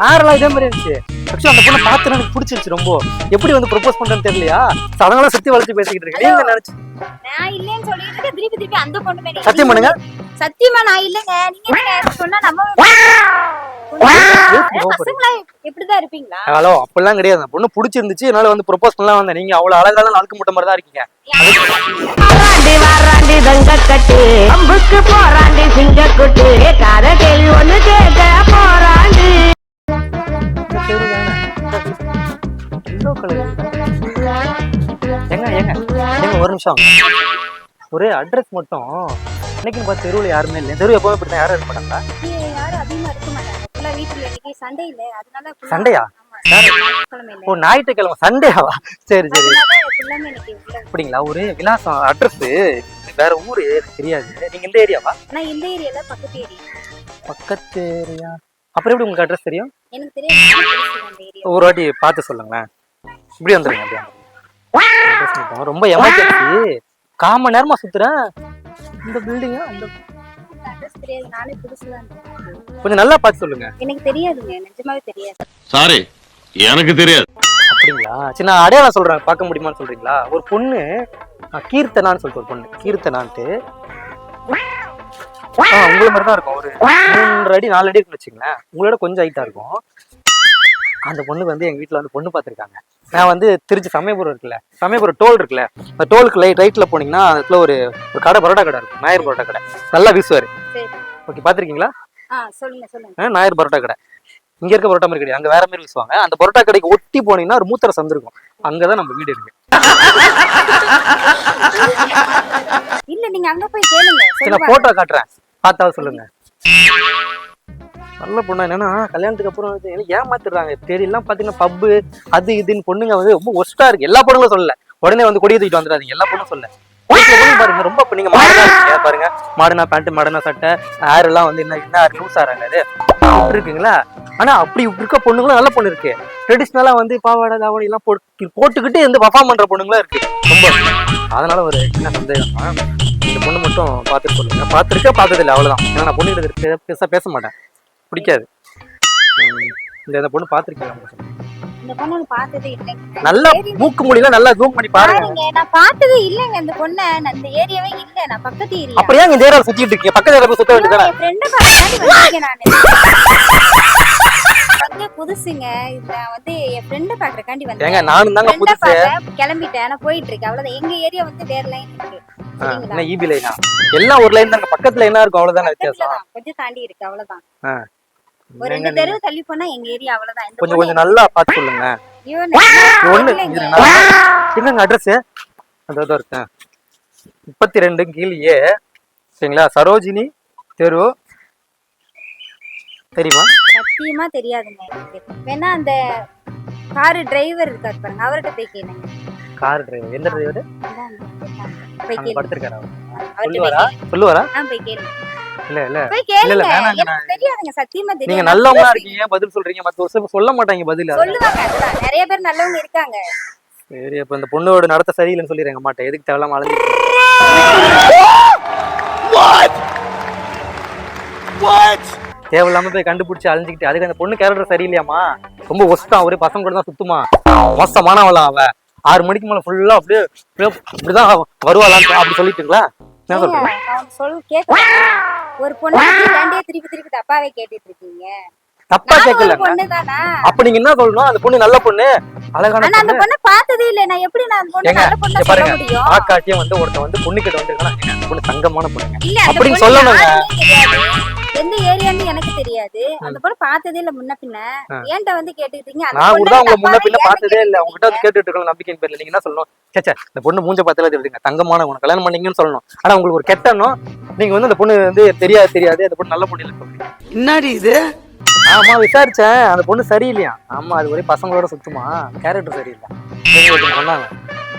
ஹேர்லாம் இதே மாதிரி இருந்துச்சு. ஆக்சுவலி அந்த பொண்ணை பார்த்து எனக்கு பிடிச்சிருச்சு ரொம்ப. எப்படி வந்து ப்ரொபோஸ் பண்றேன்னு தெரியலையா? அதனால சுத்தி வளர்த்து பேசிக்கிட்டு இருக்கேன். நீங்க நினைச்சு? நான் இல்லைன்னு சொல்லிட்டு இருக்கேன், திருப்பி திருப்பி அந்த பொண்ணு சத்தியம் பண்ணுங்க சத்தியமா நான் இல்லைங்க. நீங்க சொன்னா நம்ம ஹலோ அப்படிலாம் கிடையாது. அந்த பொண்ணு பிடிச்சிருந்துச்சு. என்னால வந்து ப்ரொபோஸ் பண்ணலாம் வந்தேன். நீங்க அவ்வளவு அழகால நாளுக்கு முட்டை மாதிரி தான் இருக்கீங்க. வாராண்டி வாராண்டி தங்க கட்டு அம்புக்கு போராண்டி சிங்க குட்டு காத கேள்வி ஒண்ணு கேட்க போராண்டி. எல்லோ கலர் ஏங்க ஏங்க ஏங்க ஒரு நிமிஷம். ஒரே அட்ரஸ் மட்டும். இன்னைக்கு பார்த்து தெருவில் யாருமே இல்லை. தெரு எப்பவுமே இப்படி யாரும் இருக்க மாட்டாங்களா? இங்க யாரும் அதிகமா இருக்க மாட்டாங்க. ஃபுல்லா வீட்டுல இன்னைக்கு சண்டே இல்ல. அதனால full-ஆ- சண்டையா? ஆமா, ஞாயிற்றுக்கிழமை இல்ல. ஓ ஞாயிற்றுக்கிழமை சண்டேவா சரி சரி. அப்படிங்களா? ஒரு விலாசம். அட்ரஸ் வேற ஊரு தெரியாது. நீங்க இந்த ஏரியாவா? நான் இந்த ஏரியால பக்கத்து ஏரியா. பக்கத்து ஏரியா? அப்புறம் எப்படி உங்களுக்கு அட்ரஸ் தெரியும்? எனக்கு தெரியும் ஒரு வாட்டி பார்த்து சொல்லுங்களேன். இப்படி வந்துருங்க அப்படி வந்துருங்க. Address மட்டும். ரொம்ப எமர்ஜென்சி காம நேரமா சுத்துறேன். இந்த பில்டிங்கா அந்த. கொஞ்சம் நல்லா பார்த்து சொல்லுங்க. எனக்கு தெரியாதுங்க நிஜமாவே தெரியாது. சாரி எனக்கு தெரியாது. அப்படிங்களா? சரி நான் அடையாளம் சொல்றேன் பார்க்க முடியுமான்னு சொல்றீங்களா? ஒரு பொண்ணு கீர்த்தனான்னு சொல்லிட்டு ஒரு பொண்ணு கீர்த்தனான்ட்டு. ஆ உங்களை மாதிரி தான் இருக்கும். ஒரு மூன்றரை அடி நாலு அடி இருக்குன்னு வச்சுங்களேன் உங்களோட கொஞ்சம் ஹைட்டா இருக்கும். அந்த பொண்ணுக்கு வந்து எங்க வீட்ல வந்து பொண்ணு பார்த்துருக்காங்க நான் வந்து திருச்சி சமயபுரம் இருக்குல்ல சமயபுரம் டோல் இருக்குல்ல அந்த டோலுக்கு லைட் ரைட்ல போனீங்கன்னா அதுக்குள்ள ஒரு ஒரு கடை பரோட்டா கடை இருக்கும் நாயர் பரோட்டா கடை. நல்லா வீசுவாரு. ஓகே பார்த்துருக்கீங்களா நாயர் பரோட்டா கடை. இங்க இருக்க பரோட்டா மாதிரி கிடையாது அங்க வேற மாதிரி வீசுவாங்க. அந்த பரோட்டா கடைக்கு ஒட்டி போனீங்கன்னா ஒரு மூத்தர சந்து இருக்கும். அங்கதான் நம்ம வீடு இருக்கு. இல்ல நீங்க அங்க போய் கேளுங்க. நான். போட்டோ காட்டுறேன். பார்த்தா சொல்லுங்க. நல்ல பொண்ணு என்னன்னா கல்யாணத்துக்கு அப்புறம் வந்து எனக்கு ஏமாத்திடுறாங்க. தெரியலாம் பாத்தீங்கன்னா பப்பு அது இதுன்னு பொண்ணுங்க வந்து ரொம்ப ஒஸ்டா இருக்கு. எல்லா பொண்ணுங்களும் சொல்லல. உடனே வந்து கொடியை தூக்கிட்டு வந்துடாதீங்க. எல்லா பொண்ணும் சொல்லல. பாருங்க ரொம்ப இப்போ நீங்க மாடனா இருக்கீங்க. பாருங்க மாடனா பேண்ட் மாடனா சட்டை ஹேர் எல்லாம் வந்து என்ன என்ன லூஸ் ஆறாங்க அது. இப்படி இருக்குங்களா? ஆனா அப்படி இருக்க பொண்ணுங்களும் நல்ல பொண்ணு இருக்கு. ட்ரெடிஷ்னலா வந்து பாவாடை தாவணி எல்லாம் போட்டு போட்டுக்கிட்டு வந்து பர்ஃபார்ம் பண்ற பொண்ணுங்களும் இருக்கு. ரொம்ப. அதனால ஒரு என்ன சந்தேகம். இந்த பொண்ணு மட்டும் பார்த்துட்டு சொல்லுங்க. பார்த்துருக்க பார்த்தது இல்லை அவ்வளோதான் ஏன்னா நான் பொண்ணு கிட்ட பெருசாக பேச மாட்டேன். பிடிக்காது. இந்த இந்த பொண்ணு பார்த்துருக்கீங்க இந்த பொண்ணு நான் பார்த்ததே இல்லைங்க. நல்லா மூக்கு முடியல நல்லா ஜூம் பண்ணி பாருங்க. நான் பார்த்ததே இல்லைங்க இந்த பொண்ணை. இந்த ஏரியாவே இல்ல நான் பக்கத்து ஏரியா ஏன் இந்த ஏரியாவில் சுத்திட்டு இருக்கீங்க? பக்கத்துல போய் சுத்த ஃப்ரெண்ட நானு. புதுசுங்க. இது நான் வந்து என் ஃப்ரெண்ட பாக்குறக்காண்டி ஏங்க வந்தேன் நானும் தாங்க ஃப்ரெண்ட புதுசு. பார்க்க கிளம்பிட்டேன். நான் போயிட்டு இருக்கேன். அவ்வளவுதான். எங்க ஏரியா வந்து வேற லைன் இருக்கு. என்ன ஈபி லைனா எல்லாம் ஒரு லைன் தாங்க. பக்கத்துல என்ன இருக்கும் அவ்வளவுதானே வித்தியாசம். கொஞ்சம் தாண்டி இருக்கு அவ்வளவுதான். ஒரு ரெண்டு தெருவு தள்ளி போனா எங்க ஏரியா அவ்வளவுதான். கொஞ்சம் கொஞ்சம் நல்லா பார்த்து சொல்லுங்க. ஒண்ணு என்னங்க அட்ரஸ் அதான் இருக்கேன். முப்பத்தி ரெண்டு கீழே சரிங்களா? சரோஜினி தெரு. தெரியுமா? சத்தியமா தெரியாதுங்க எனக்கு. வேணா அந்த காரு டிரைவர் இருக்காரு பாருங்க அவர்கிட்ட போய் கேளுங்க. கார் டிரைவர் எந்த டிரைவர் அங்க படுத்திருக்காரு? சொல்லுவாரா? சொல்லுவாரா? இல்ல இல்ல. போய் இல்ல, இல்ல, வேணாங்க, எனக்கு தெரியாதுங்க. சத்தியமா நீங்க நல்லவங்களா இருக்கீங்க பதில் சொல்றீங்க. மத்த வருஷம் சொல்ல மாட்டாங்க பதில். சொல்லுவாங்க நிறைய பேர் நல்லவங்க இருக்காங்க. சரி அப்ப இந்த பொண்ணோட நடத்த சரியில்லைன்னு சொல்லிடுங்க மாட்டேன் எதுக்கு தேவையில்லாம அலைஞ்சு தேவையில்லாம போய் கண்டுபிடிச்சு அலைஞ்சிக்கிட்டு அதுக்கு அந்த பொண்ணு கேரக்டர் சரியில்லையாமா ரொம்ப ஒஸ்தான் ஒரே பசங்க கூட தான் சுத்துமா? மோசமானவளா அவ ஆறு மணிக்கு மேல ஃபுல்லா அப்படியே இப்படிதான் வருவாளான்னு அப்படி சொல்லிட்டுங்களா என்ன சொல்றீங்க? ஒரு பொண்ணு திருப்பி திருப்பி தப்பாவே கேட்டுட்டு இருக்கீங்க. தப்பா கேட்கல. பொண்ணு அப்ப நீங்க என்ன சொல்லணும்? அந்த பொண்ணு நல்ல பொண்ணு அழகான அந்த பொண்ணு. பொண்ணை பார்த்ததே இல்ல. நான் எப்படி நான் அந்த பொண்ணு ஏங்க, நல்ல பொண்ணு இங்க சொல்ல பாருங்க. முடியும்? ஆக்காட்டியும் வந்து ஒருத்தன் வந்து பொண்ணு கிட்ட வந்து அந்த பொண்ணு தங்கமான அந்த அப்படின்னு பொண்ணு சொல்லணுங்க. எந்த ஏரியான்னு எனக்கு தெரியாது. அந்த பொண்ணு பார்த்ததே இல்ல முன்ன பின்ன. ஆ. ஏன்ட்ட வந்து கேட்டுக்கிட்டீங்க? நான் கூட உங்களை முன்ன பின்ன பார்த்ததே இல்ல. உங்ககிட்ட வந்து? கேட்டுட்டு இருக்கலாம் நம்பிக்கையின் பேர்ல. நீங்க என்ன சொல்லணும்? சேச்சா இந்த பொண்ணு மூஞ்ச பார்த்தாலே தெரியுதுங்க தங்கமான உனக்கு கல்யாணம் பண்ணீங்கன்னு சொல்லணும். ஆனா உங்களுக்கு ஒரு கெட்டணும் நீங்க வந்து அந்த பொண்ணு வந்து தெரியாது தெரியாது. அந்த பொண்ணு நல்ல பொண்ணு இல்லை. சொல்றீங்க என்னடி இது? ஆமா விசாரிச்சேன். அந்த பொண்ணு சரியில்லையா? ஆமா அது ஒரே பசங்களோட சுத்துமா? கேரக்டர் சரியில்லை. சொன்னாங்க.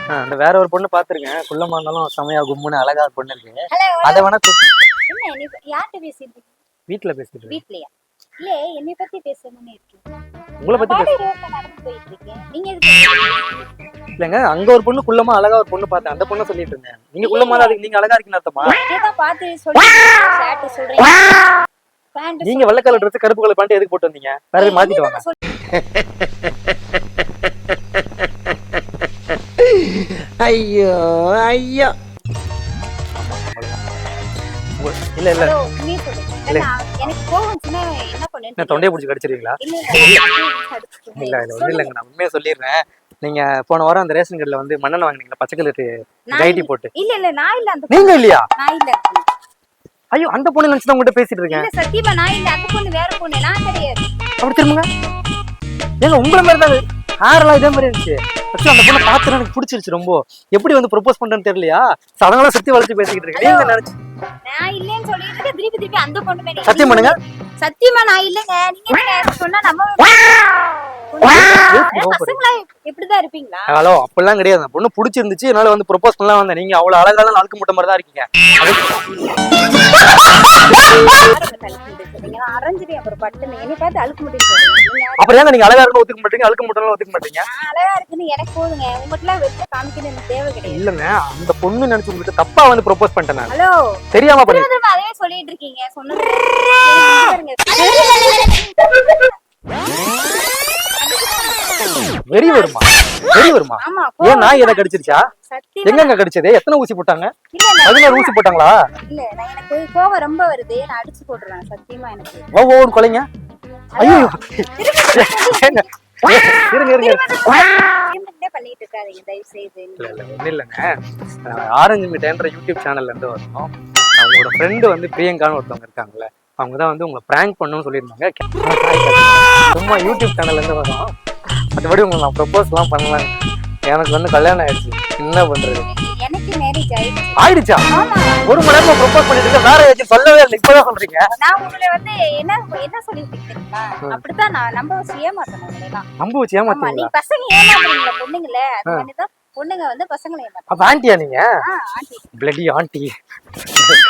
ஆ, அந்த வேற ஒரு பொண்ணு பாத்துருக்கேன் குள்ளமா இருந்தாலும் செமையா கும்முன்னு அழகா பொண்ணு இருக்கு. அதை வேணா கூப்பிட்டு என்ன நீ யார்கிட்ட பேசிட்டு வீட்டுல பேசிட்டு இருக்கேன். வீட்லயா? இல்ல என்னை பத்தி பேசணும்னு இருக்கீங்க உங்களை பத்தி இருக்கேன். நீங்க இல்லைங்க அங்க ஒரு பொண்ணு குள்ளமா அழகா ஒரு பொண்ணு பார்த்தேன். அந்த பொண்ணை சொல்லிட்டு இருந்தேன். நீங்க குள்ளமா அதுக்கு நீங்க அழகா இருக்கீங்க அர்த்தமா? பார்த்து சொல்றேன் நீங்க வெள்ளை கலர் ட்ரெஸ் கருப்பு கலர் பேண்ட் எதுக்கு போட்டு வந்தீங்க? வேற மாத்திட்டு வாங்க. ஐயோ ஐயோ. இல்ல இல்ல. எனக்கு கோவம் வந்துச்சுன்னா என்ன தொண்டையை பிடிச்சி கடிச்சிருவீங்களா? இல்ல, இல்ல, இல்லைங்க நான் உண்மையா சொல்லிடுறேன். நீங்க போன வாரம் அந்த ரேஷன் கடையில வந்து மண்ணெண்ணெய் வாங்குனீங்களா? பச்சை கலர் கைட்டி போட்டு. இல்ல இல்ல நான் இல்ல அந்த நீங்க இல்லையா? நான் இல்ல ஐயோ அந்த பொண்ணு நினைச்சு தான் உங்ககிட்ட பேசிட்டு இருக்கேன். இல்ல சத்தியமா நான் இல்ல அந்த பொண்ணு வேற பொண்ணு நான் கிடையாது. அப்படி திரும்புங்க. ஏங்க உங்களை மாதிரி தான் ஹேர்லாம் இதே மாதிரி இருந்துச்சு. ஆக்சுவலி அந்த பொண்ணை பார்த்து எனக்கு பிடிச்சிருச்சு ரொம்ப. எப்படி வந்து ப்ரொபோஸ் பண்றேன்னு தெரியலையா? சடங்கெல்லாம் சுத்தி வளைச்சு பேசிக்கிட்டு இருக்கேன். நீங்க நினைச்சு நான் இல்லன்னு சொல்லிட்டு திருப்பி திருப்பி அந்த பொண்ணு மேல சத்தியம் பண்ணுங்க. சத்தியமா நான் இல்லங்க. நீங்க சொன்னா நம்ம இப்படிதான் இருப்பீங்களா? ஹலோ அப்படிலாம் கிடையாது. அந்த பொண்ணு பிடிச்சிருந்துச்சு என்னால வந்து ப்ரொபோஸ் பண்ணலாம் வந்தேன். நீங்க அவ்வளவு அழகான அழுக்கு முட்டை மாதிரி தான் இருக்கீங்க அப்புறம் ஏங்க நீங்க அழகா இருக்கணும் ஒத்துக்க மாட்டீங்க? அழுக்கு முட்டைலாம் ஒத்துக்க மாட்டீங்க? அழகா இருக்குன்னு எனக்கு போதுங்க. உங்ககிட்ட வெளில காமிக்கணும் எனக்கு தேவை கிடையாது. இல்லங்க அந்த பொண்ணு நினைச்சு தப்பா வந்து ப்ரொபோஸ் பண்ணிட்டேன் நான். ஹலோ தெரியாம பண்ணி அதே சொல்லிட்டு இருக்கீங்க. சொன்னது வெறி வருமா வெறி வருமா ஏன் நாய் என்ன கடிச்சிருச்சா? எங்கங்க கடிச்சது? எத்தனை ஊசி போட்டாங்க? பதினாறு ஊசி போட்டாங்களா? இல்ல எனக்கு கோவம் ரொம்ப வருது. நான் அடிச்சு போட்டுறேன் சத்தியமா எனக்கு. ஓ ஓன்னு கொலைங்க. ஐயோ. இருங்க இருங்க. பண்ணிட்டு இருக்காதீங்க தயவு செய்து இல்ல இல்ல ஒண்ணும் இல்லைங்க. ஆரஞ்சு மிட்டாய்ன்ற யூடியூப் சேனல்ல இருந்து வரோம் அவங்களோட ஃப்ரெண்டு வந்து பிரியங்கான்னு ஒருத்தவங்க இருக்காங்கல்ல. அவங்க தான் வந்து உங்களை பிராங்க் பண்ணணும்னு சொல்லியிருந்தாங்க. சும்மா யூடியூப் சேனல்ல இருந்து வரோம் மற்றபடி உங்களை நான் ப்ரப்போஸ்லாம் பண்ணலாம் எனக்கு வந்து கல்யாணம் ஆயிடுச்சு. என்ன பண்றது? எனக்கு மேரேஜ் ஆயிடுச்சு. ஆயிடுச்சா? ஆமா. ஒரு மணி நேரமா ப்ரப்போஸ் பண்ணிட்டு வேற ஏதாச்சும் சொல்லவே இல்லை இப்பதான் சொல்றீங்க. நான் உங்களை வந்து என்ன என்ன சொல்லிட்டு இருக்கீங்களா அப்படித்தான் நான் நம்ப வச்சு ஏமாத்தணும். நம்ப வச்சு ஏமாத்தீங்களா நீங்க பசங்க ஏமாத்துறீங்களா பொண்ணுங்கள? அது மாதிரிதான் பொண்ணுங்க வந்து பசங்களை ஏமாத்தும் அப்ப ஆண்டியா நீங்க? ஆண்டி. Bloody aunty.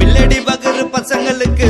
பில்லடி பகரு பசங்களுக்கு